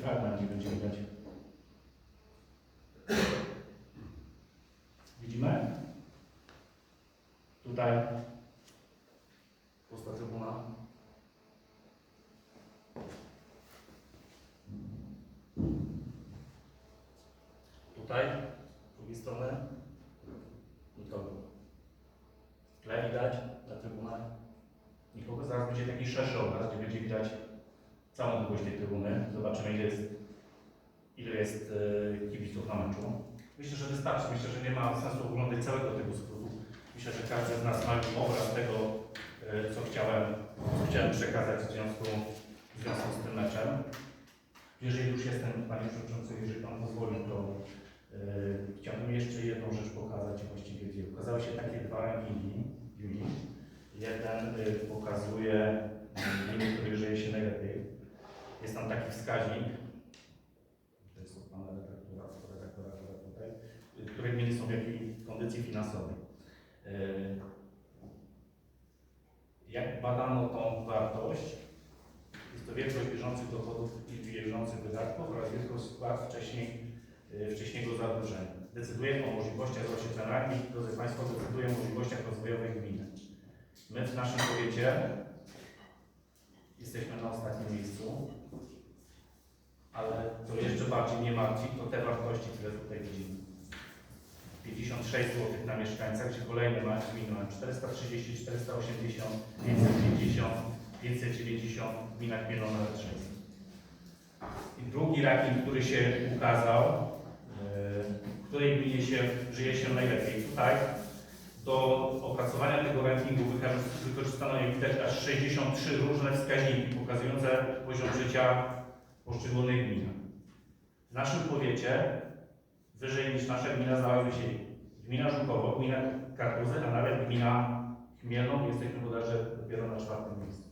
fragment, nie będzie widać. Widzimy? Tutaj pusta trybuna. Tutaj, z drugiej strony, nikogo. Tle widać na trybunach nikogo. Zaraz będzie taki szerszy obraz, gdzie będzie widać całą długość tej trybuny. Zobaczymy, ile jest, ile jest e, kibiców na meczu. Myślę, że wystarczy. Myślę, że nie ma sensu oglądać całego tego skrótu. Myślę, że każdy z nas ma już obraz tego, e, co chciałem, co chciałem przekazać w związku, w związku z tym meczem. Jeżeli już jestem, Panie Przewodniczący, jeżeli Pan pozwoli, to e, chciałbym jeszcze jedną rzecz pokazać, właściwie dwie. Ukazały się takie dwa rankingi Julii. Jeden y, pokazuje gminy, których żyje się najlepiej. Jest tam taki wskaźnik, to które gminy są w jakiej kondycji finansowej. Y, Jak badano tą wartość, jest to wielkość bieżących dochodów i bieżących wydatków oraz wielkość spłat wcześniej, y, wcześniejszego zadłużenia. Decyduje o możliwościach ranking, drodzy Państwo, decyduje o możliwościach rozwojowych gminy. My w naszym powiecie jesteśmy na ostatnim miejscu, ale to jeszcze bardziej mnie martwi, to te wartości, które tutaj widzimy. 56 zł na mieszkańca, gdzie kolejny ma gminy mają 430, 480, 550, 590 w gminach Mielona Letrzeńska. I drugi ranking, który się ukazał, yy, w której gminie się żyje się najlepiej. Tutaj do opracowania tego rankingu wykorzystano, jak widać, aż 63 różne wskaźniki pokazujące poziom życia poszczególnych gmin. W naszym powiecie wyżej niż nasza gmina znalazły się gmina Żukowo, gmina Kartuzy, a nawet gmina Chmielno. Jesteśmy bodajże dopiero na czwartym miejscu.